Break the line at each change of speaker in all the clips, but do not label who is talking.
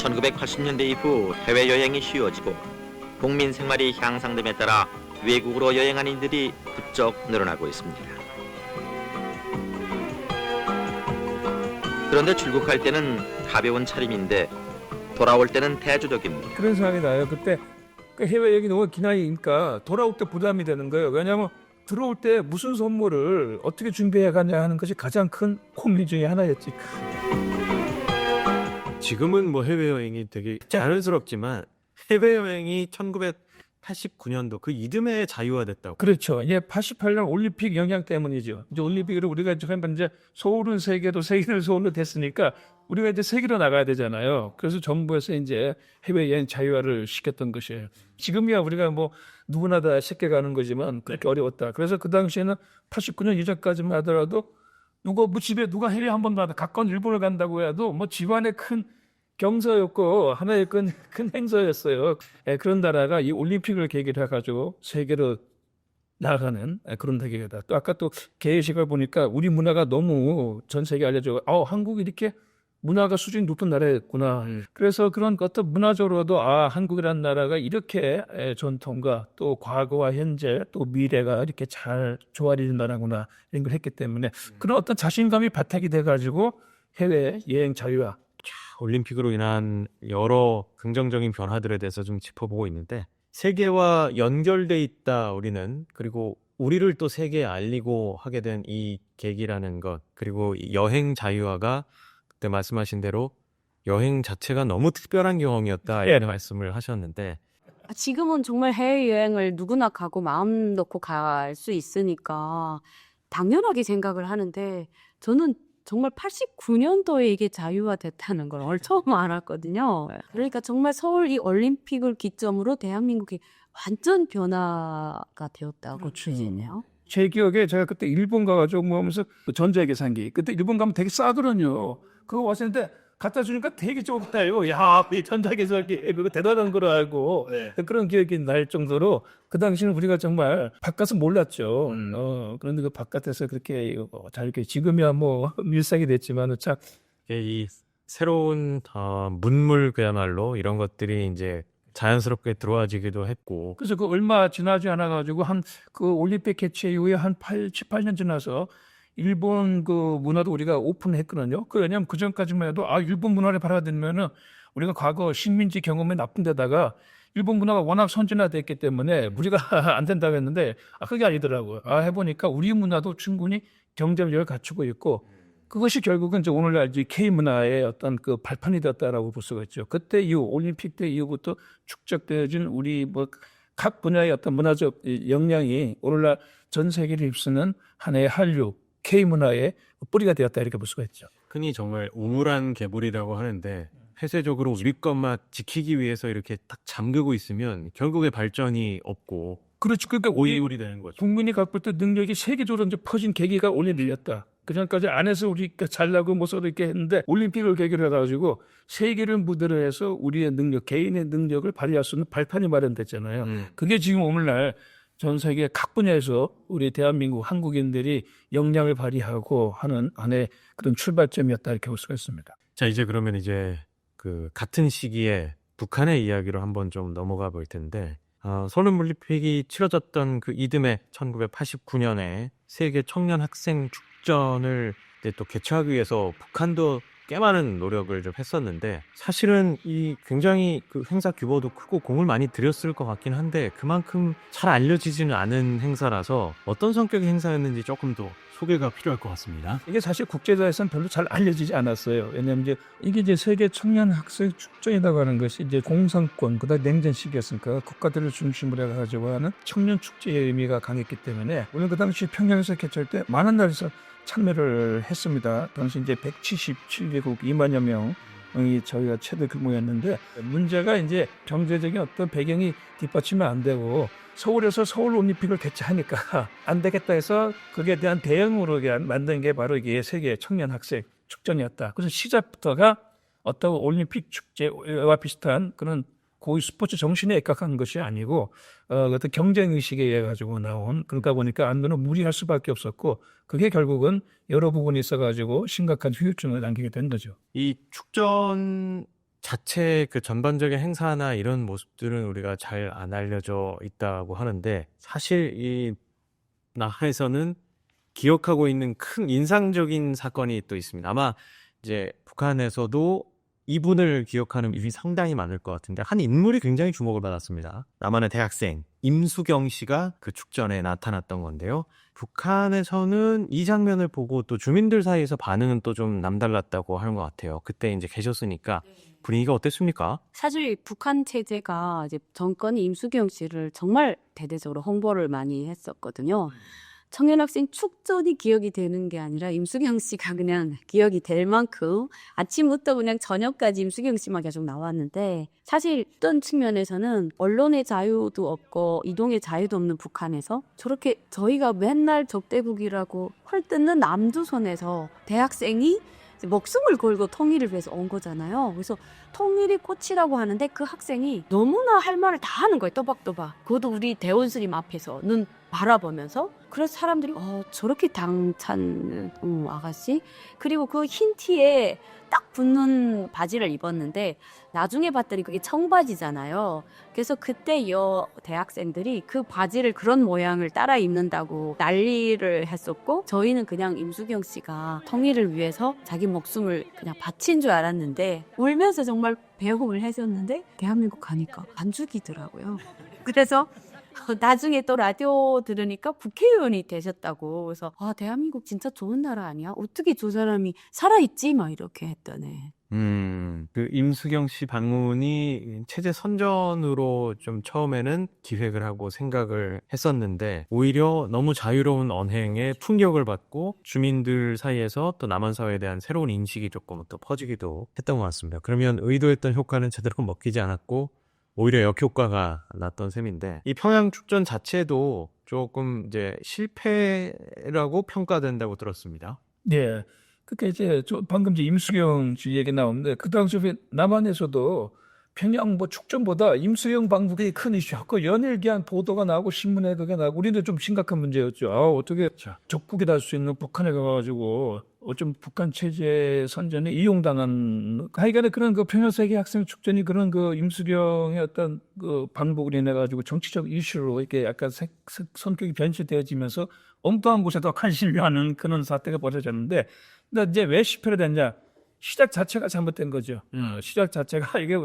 1980년대 이후 해외여행이 쉬워지고 국민 생활이 향상됨에 따라 외국으로 여행하는 이들이 부쩍 늘어나고 있습니다. 그런데 출국할 때는 가벼운 차림인데 돌아올 때는 대조적입니다.
그런 생각이 나요. 그때 그 해외 여행이 너무 기나니까 돌아올 때 부담이 되는 거예요. 왜냐하면 들어올 때 무슨 선물을 어떻게 준비해 가냐 하는 것이 가장 큰 고민 중에 하나였지.
지금은 뭐 해외여행이 되게 자연스럽지만 해외여행이 1989년도 그 이듬해 자유화됐다고.
그렇죠. 이제 88년 올림픽 영향 때문이죠. 이제 올림픽을 우리가 이제 한번 이제 서울은 세계도 세계는 서울로 됐으니까 우리가 이제 세계로 나가야 되잖아요. 그래서 정부에서 이제 해외여행 자유화를 시켰던 것이에요. 지금이야 우리가 뭐 누구나 다 쉽게 가는 거지만 그렇게 어려웠다. 그래서 그 당시에는 89년 이전까지만 하더라도 누가 뭐 집에 누가 해외 한 번 가다 가까운 일본을 간다고 해도 뭐 집안의 큰 경사였고 하나의 큰, 큰 행사였어요. 예, 그런 나라가 이 올림픽을 계기로 해가지고 세계로 나아가는 예, 그런 대계다. 또 아까 또 개회식을 보니까 우리 문화가 너무 전 세계에 알려져. 어, 한국이 이렇게 문화가 수준이 높은 나라였구나. 그래서 그런 어떤 문화적으로도 아 한국이라는 나라가 이렇게 예, 전통과 또 과거와 현재 또 미래가 이렇게 잘 조화리는 나라구나 이런 걸 했기 때문에 그런 어떤 자신감이 바탕이 돼가지고 해외 여행 자유화
올림픽으로 인한 여러 긍정적인 변화들에 대해서 좀 짚어보고 있는데 세계와 연결돼 있다 우리는. 그리고 우리를 또 세계에 알리고 하게 된 이 계기라는 것. 그리고 이 여행 자유화가 그때 말씀하신 대로 여행 자체가 너무 특별한 경험이었다 이런 말씀을 하셨는데.
아, 지금은 정말 해외여행을 누구나 가고 마음 놓고 갈 수 있으니까 당연하게 생각을 하는데 저는 정말 89년도에 이게 자유화됐다는 걸 오늘 처음 알았거든요. 그러니까 정말 서울 이 올림픽을 기점으로 대한민국이 완전 변화가 되었다고
그렇죠.
보시네요.
제 기억에 제가 그때 일본 가가지고 뭐 하면서 그 전자계산기 그때 일본 가면 되게 싸거든요. 그거 왔었는데 갖다 주니까 되게 좋다요. 야, 이 전자계산기 그거 대단한 거로 알고 그런 기억이 날 정도로 그 당시는 우리가 정말 바깥은 몰랐죠. 어, 그런데 그 바깥에서 그렇게 어, 잘 이렇게 지금이야 뭐 밀착이 됐지만 참
이 새로운 어, 문물 그야말로 이런 것들이 이제 자연스럽게 들어와지기도 했고
그래서 그 얼마 지나지 않아 가지고 한 그 올림픽 개최 이후에 한 8, 7, 8년 지나서 일본 그 문화도 우리가 오픈했거든요. 그 왜냐하면 그 전까지만 해도 아 일본 문화를 받아들이면은 우리가 과거 식민지 경험에 나쁜 데다가 일본 문화가 워낙 선진화됐기 때문에 우리가 안 된다고 했는데 아 그게 아니더라고요. 아 해보니까 우리 문화도 충분히 경쟁력을 갖추고 있고 그것이 결국은 이제 오늘날 이제 K 문화의 어떤 그 발판이 되었다라고 볼 수가 있죠. 그때 이후 올림픽 때 이후부터 축적되어진 우리 뭐 각 분야의 어떤 문화적 이 역량이 오늘날 전 세계를 휩쓰는 하나의 한류 K 문화의 뿌리가 되었다 이렇게 볼 수가 있죠.
흔히 정말 우물안 개불이라고 하는데 폐쇄적으로 우리 것만 지키기 위해서 이렇게 딱 잠그고 있으면 결국에 발전이 없고
그렇지. 그러니까 우리
오이물이 되는 거죠.
국민이 갖고 있던 능력이 세계적으로 이제 퍼진 계기가 올해 늘렸다. 그 전까지 안에서 우리가 잘나고 못 써도 있게 했는데 올림픽을 계기로 해가지고 세계를 무대로 해서 우리의 능력, 개인의 능력을 발휘할 수 있는 발판이 마련됐잖아요.
음.
그게 지금 오늘날 전 세계 각 분야에서 우리 대한민국 한국인들이 역량을 발휘하고 하는 하나의 그런 출발점이었다 이렇게 볼 수가 있습니다.
자 이제 그러면 이제 그 같은 시기에 북한의 이야기로 한번 좀 넘어가 볼 텐데 어, 올림픽이 치러졌던 그 이듬해 1989년에 세계 청년 학생 축전을 또 개최하기 위해서 북한도 꽤 많은 노력을 좀 했었는데 사실은 이 굉장히 그 행사 규모도 크고 공을 많이 들였을 것 같긴 한데 그만큼 잘 알려지지는 않은 행사라서 어떤 성격의 행사였는지 조금 더 소개가 필요할 것 같습니다.
이게 사실 국제사에서는 별로 잘 알려지지 않았어요. 왜냐하면 이제 이게 이제 세계 청년 학생 축전이라고 하는 것이 이제 공산권 그다음 냉전 시기였으니까 국가들을 중심으로 해가지고 하는 청년 축제의 의미가 강했기 때문에 물론 그 당시 평양에서 개최할 때 많은 나라에서 참여를 했습니다. 당시 이제 177개국 2만여 명이 저희가 최대 규모였는데 문제가 이제 경제적인 어떤 배경이 뒷받침이 안 되고 서울에서 서울 올림픽을 개최하니까 안 되겠다 해서 그에 대한 대응으로 만든 게 바로 이게 세계 청년 학생 축전이었다. 그래서 시작부터가 어떤 올림픽 축제와 비슷한 그런 고위 스포츠 정신에 입각한 것이 아니고 어, 어떤 경쟁 의식에 의해 가지고 나온 그러다 보니까 안도는 무리할 수밖에 없었고 그게 결국은 여러 부분이 있어가지고 심각한 후유증을 남기게 된 거죠.
이 축전을 자체 그 전반적인 행사나 이런 모습들은 우리가 잘 안 알려져 있다고 하는데 사실 이 나하에서는 기억하고 있는 큰 인상적인 사건이 또 있습니다. 아마 이제 북한에서도 이분을 기억하는 분이 상당히 많을 것 같은데 한 인물이 굉장히 주목을 받았습니다. 남한의 대학생 임수경 씨가 그 축전에 나타났던 건데요. 북한에서는 이 장면을 보고 또 주민들 사이에서 반응은 또 좀 남달랐다고 하는 것 같아요. 그때 이제 계셨으니까 분위기가 어땠습니까?
사실 북한 체제가 이제 정권이 임수경 씨를 정말 대대적으로 홍보를 많이 했었거든요. 청년 학생 축전이 기억이 되는 게 아니라 임수경 씨가 그냥 기억이 될 만큼 아침부터 그냥 저녁까지 임수경 씨만 계속 나왔는데 사실 어떤 측면에서는 언론의 자유도 없고 이동의 자유도 없는 북한에서 저렇게 저희가 맨날 적대국이라고 헐뜯는 남조선에서 대학생이 목숨을 걸고 통일을 위해서 온 거잖아요. 그래서 통일이 꽃이라고 하는데 그 학생이 너무나 할 말을 다 하는 거예요. 또박또박. 그것도 우리 대원스님 앞에서 눈 바라보면서 그래서 사람들이 어 저렇게 당찬 음, 아가씨 그리고 그 흰 티에 딱 붙는 바지를 입었는데 나중에 봤더니 그게 청바지잖아요. 그래서 그때 여 대학생들이 그 바지를 그런 모양을 따라 입는다고 난리를 했었고 저희는 그냥 임수경 씨가 통일을 위해서 자기 목숨을 그냥 바친 줄 알았는데 울면서 정말 배웅을 해줬는데 대한민국 가니까 안 죽이더라고요. 그래서 나중에 또 라디오 들으니까 국회의원이 되셨다고 그래서 아 대한민국 진짜 좋은 나라 아니야? 어떻게 저 사람이 살아있지? 막 이렇게 했더니
음, 그 임수경 씨 방문이 체제 선전으로 좀 처음에는 기획을 하고 생각을 했었는데 오히려 너무 자유로운 언행에 풍격을 받고 주민들 사이에서 또 남한 사회에 대한 새로운 인식이 조금 또 퍼지기도 했던 것 같습니다. 그러면 의도했던 효과는 제대로 먹히지 않았고 오히려 역효과가 났던 셈인데 이 평양 축전 자체도 조금 이제 실패라고 평가된다고 들었습니다.
네. 그러니까 이제 저 방금 이제 임수경 씨 얘기 나오는데 그 당시에 남한에서도 평양 뭐 축전보다 임수영 방북이 큰 이슈였고 연일 기한 보도가 나오고 신문에 그게 나오고 우리는 좀 심각한 문제였죠. 아, 어떻게 적국이 될 수 있는 북한에 가가지고 어쩜 북한 체제 선전에 이용당한 하여간에 그런 그 평양 세계 학생 축전이 그런 그 임수경의 어떤 그 방북을 인해 가지고 정치적 이슈로 이렇게 약간 색- 색- 성격이 변질되어지면서 엉뚱한 곳에도 관심이 가는 그런 사태가 벌어졌는데 근데 이제 왜 실패를 됐냐 시작 자체가 잘못된 거죠. 어, 시작 자체가 이게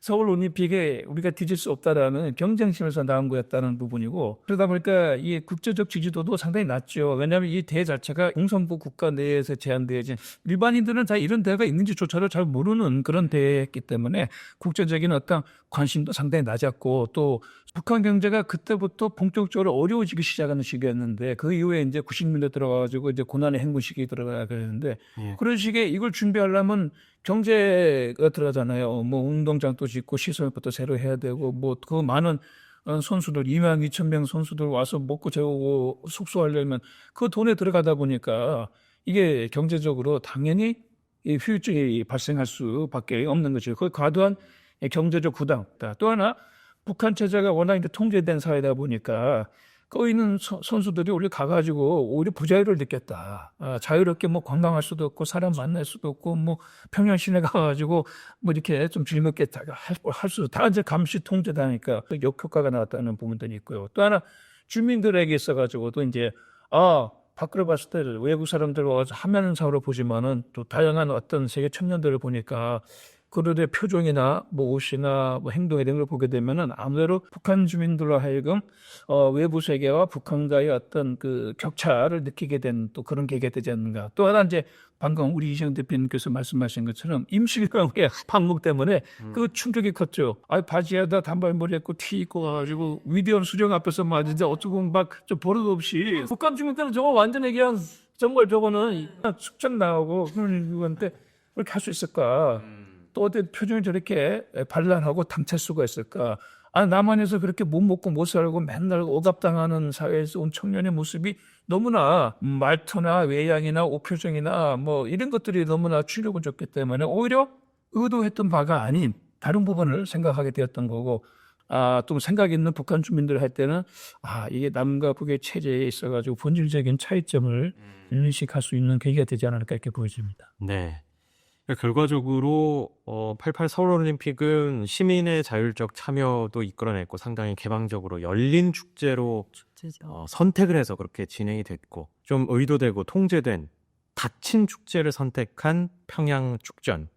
서울 올림픽에 우리가 뒤질 수 없다라는 경쟁심에서 나온 거였다는 부분이고 그러다 보니까 이 국제적 지지도도 상당히 낮죠. 왜냐하면 이 대회 자체가 공산부 국가 내에서 제한되어진 일반인들은 다 이런 대회가 있는지조차도 잘 모르는 그런 대회였기 때문에 국제적인 어떤 관심도 상당히 낮았고 또 북한 경제가 그때부터 본격적으로 어려워지기 시작하는 시기였는데 그 이후에 이제 90년대 들어가가지고 이제 고난의 행군 시기 들어가야 되는데
예.
그런 식의 이걸 준비하려면 경제가 들어가잖아요. 뭐 운동장도 짓고 시설부터 새로 해야 되고 뭐 그 많은 어, 선수들 2만 2천 명 선수들 와서 먹고 재우고 숙소하려면 그 돈에 들어가다 보니까 이게 경제적으로 당연히 이 후유증이 발생할 수밖에 없는 거죠. 그 과도한 이 경제적 부담. 또 하나 북한 체제가 워낙 이제 통제된 사회다 보니까 거기 있는 서- 선수들이 우리 가가지고 오히려 부자유를 느꼈다. 아, 자유롭게 뭐 관광할 수도 없고 사람 만날 수도 없고 뭐 평양 시내 가가지고 뭐 이렇게 좀 즐겁게 다 할, 할 수, 다 이제 감시 통제다니까 그 역효과가 나왔다는 부분들이 있고요. 또 하나 주민들에게 있어가지고 또 이제 아 밖으로 봤을 때 외국 사람들 와서 화면상으로 보지만은 또 다양한 어떤 세계 청년들을 보니까 그들의 표정이나 뭐 옷이나 뭐 행동 이런 걸 보게 되면은 아무래도 북한 주민들로 하여금 어, 외부 세계와 북한과의 어떤 그 격차를 느끼게 된 또 그런 계기가 되지 않는가. 또 하나 이제 방금 우리 이시영 대표님께서 말씀하신 것처럼 임시경의 방목 때문에 그 충격이 컸죠. 아 바지에다 단발머리 했고 티 입고 가가지고 위대한 수령 앞에서 막 진짜 어쩌고 막좀 버릇 없이 북한 주민들은 저거 완전히 그냥 정말 저거는 숙장 나오고 그런 이유한테 그렇게 할 수 있을까? 또 어떤 표정이 저렇게 반란하고 당찰 수가 있을까? 아, 남한에서 그렇게 못 먹고 못 살고 맨날 억압당하는 사회에서 온 청년의 모습이 너무나 말투나 외양이나 옷 표정이나 뭐 이런 것들이 너무나 충격을 줬기 때문에 오히려 의도했던 바가 아닌 다른 부분을 생각하게 되었던 거고 아, 또 생각 있는 북한 주민들 할 때는 아, 이게 남과 북의 체제에 있어가지고 본질적인 차이점을 인식할 수 있는 계기가 되지 않을까 이렇게 보여집니다.
네. 결과적으로 어, 88 서울 올림픽은 시민의 자율적 참여도 이끌어냈고 상당히 개방적으로 열린 축제로 어, 선택을 해서 그렇게 진행이 됐고 좀 의도되고 통제된 닫힌 축제를 선택한 평양 축전.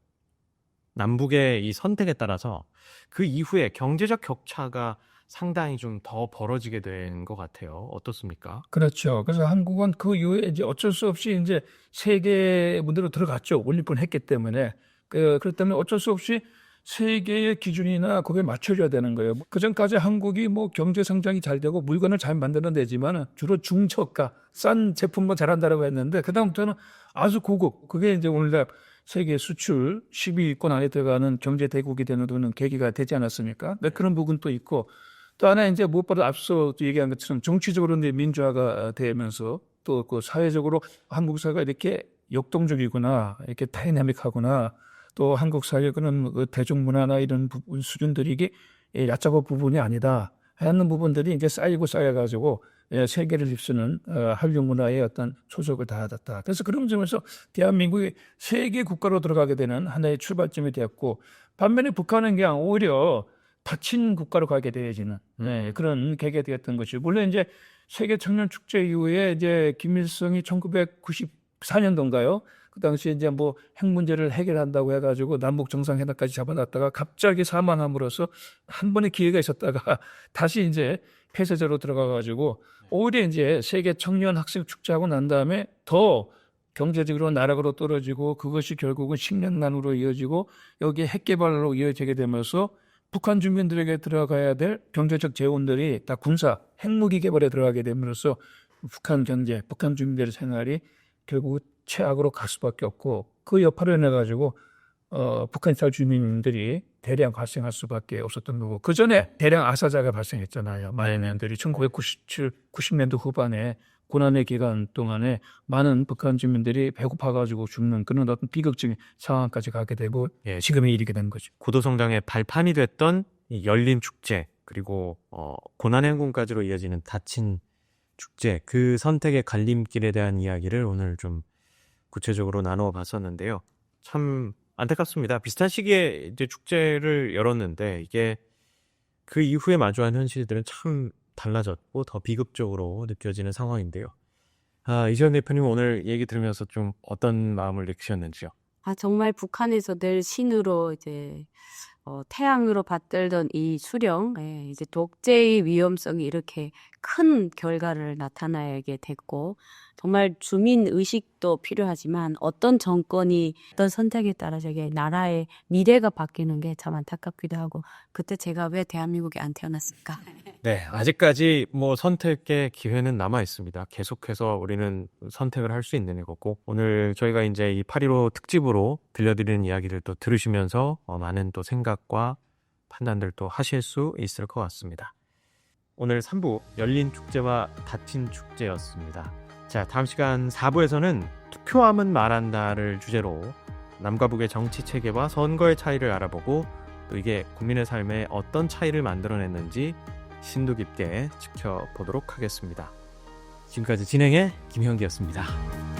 남북의 이 선택에 따라서 그 이후에 경제적 격차가 상당히 좀 더 벌어지게 된 것 같아요. 어떻습니까?
그렇죠. 그래서 한국은 그 이후에 이제 어쩔 수 없이 이제 세계 문제로 들어갔죠. 올림픽을 했기 때문에. 그, 그렇기 때문에 어쩔 수 없이 세계의 기준이나 거기에 맞춰줘야 되는 거예요. 그 전까지 한국이 뭐 경제 성장이 잘 되고 물건을 잘 만들어내지만 주로 중저가, 싼 제품만 잘한다라고 했는데 그다음부터는 아주 고급. 그게 이제 오늘날 세계 수출 10위권 안에 들어가는 경제 대국이 되는 계기가 되지 않았습니까? 네, 그런 부분도 있고 또 하나 이제 무엇보다 앞서 얘기한 것처럼 정치적으로 이제 민주화가 되면서 또 그 사회적으로 한국 사회가 이렇게 역동적이구나, 이렇게 다이나믹하구나, 또 한국 사회의 그런 그 대중문화나 이런 부분 수준들이 이게 예, 얕잡아 부분이 아니다 하는 부분들이 이제 쌓이고 쌓여가지고 예, 세계를 휩쓰는 어, 한류 문화의 어떤 초석을 다하다. 그래서 그런 점에서 대한민국이 세계 국가로 들어가게 되는 하나의 출발점이 되었고 반면에 북한은 그냥 오히려 닫힌 국가로 가게 되어지는 네, 그런 계기가 되었던 것이 물론 이제 세계 청년 축제 이후에 이제 김일성이 1994년도인가요? 그 당시에 이제 뭐 핵 문제를 해결한다고 해가지고 남북 정상회담까지 잡아놨다가 갑자기 사망함으로써 한 번의 기회가 있었다가 다시 이제 폐쇄제로 들어가가지고 오히려 이제 세계 청년 학생 축제하고 난 다음에 더 경제적으로 나락으로 떨어지고 그것이 결국은 식량난으로 이어지고 여기에 핵 개발로 이어지게 되면서 북한 주민들에게 들어가야 될 경제적 재원들이 다 군사 핵무기 개발에 들어가게 됨으로써 북한 경제, 북한 주민들의 생활이 결국 최악으로 갈 수밖에 없고 그 여파를 내 가지고 어, 북한 살 주민들이 대량 발생할 수밖에 없었던 거고 그 전에 대량 아사자가 발생했잖아요. 마야네안들이 1997, 90년대 후반에 고난의 기간 동안에 많은 북한 주민들이 배고파가지고 죽는 그런 어떤 비극적인 상황까지 가게 되고
예,
지금에 이르게 된 거죠.
고도 성장의 발판이 됐던 이 열린 축제 그리고 어, 고난행군까지로 이어지는 닫힌 축제 그 선택의 갈림길에 대한 이야기를 오늘 좀 구체적으로 나누어 봤었는데요. 참 안타깝습니다. 비슷한 시기에 이제 축제를 열었는데 이게 그 이후에 마주한 현실들은 참 달라졌고 더 비극적으로 느껴지는 상황인데요. 아, 이재현 대표님 오늘 얘기 들으면서 좀 어떤 마음을 느끼셨는지요?
아, 정말 북한에서 늘 신으로 이제 어, 태양으로 받들던 이 수령, 예, 이제 독재의 위험성이 이렇게 큰 결과를 나타나게 됐고, 정말 주민 의식도 필요하지만 어떤 정권이 어떤 선택에 따라 저게 나라의 미래가 바뀌는 게 참 안타깝기도 하고, 그때 제가 왜 대한민국에 안 태어났을까?
네, 아직까지 뭐 선택의 기회는 남아 있습니다. 계속해서 우리는 선택을 할 수 있는 거고 오늘 저희가 이제 이8.15 특집으로 들려드리는 이야기를 또 들으시면서 어, 많은 또 생각 과 판단들 또 하실 수 있을 것 같습니다. 오늘 3부 열린 축제와 닫힌 축제였습니다. 자, 다음 시간 4부에서는 투표함은 말한다를 주제로 남과 북의 정치 체계와 선거의 차이를 알아보고 또 이게 국민의 삶에 어떤 차이를 만들어냈는지 심도 깊게 지켜보도록 하겠습니다. 지금까지 진행의 김현기였습니다.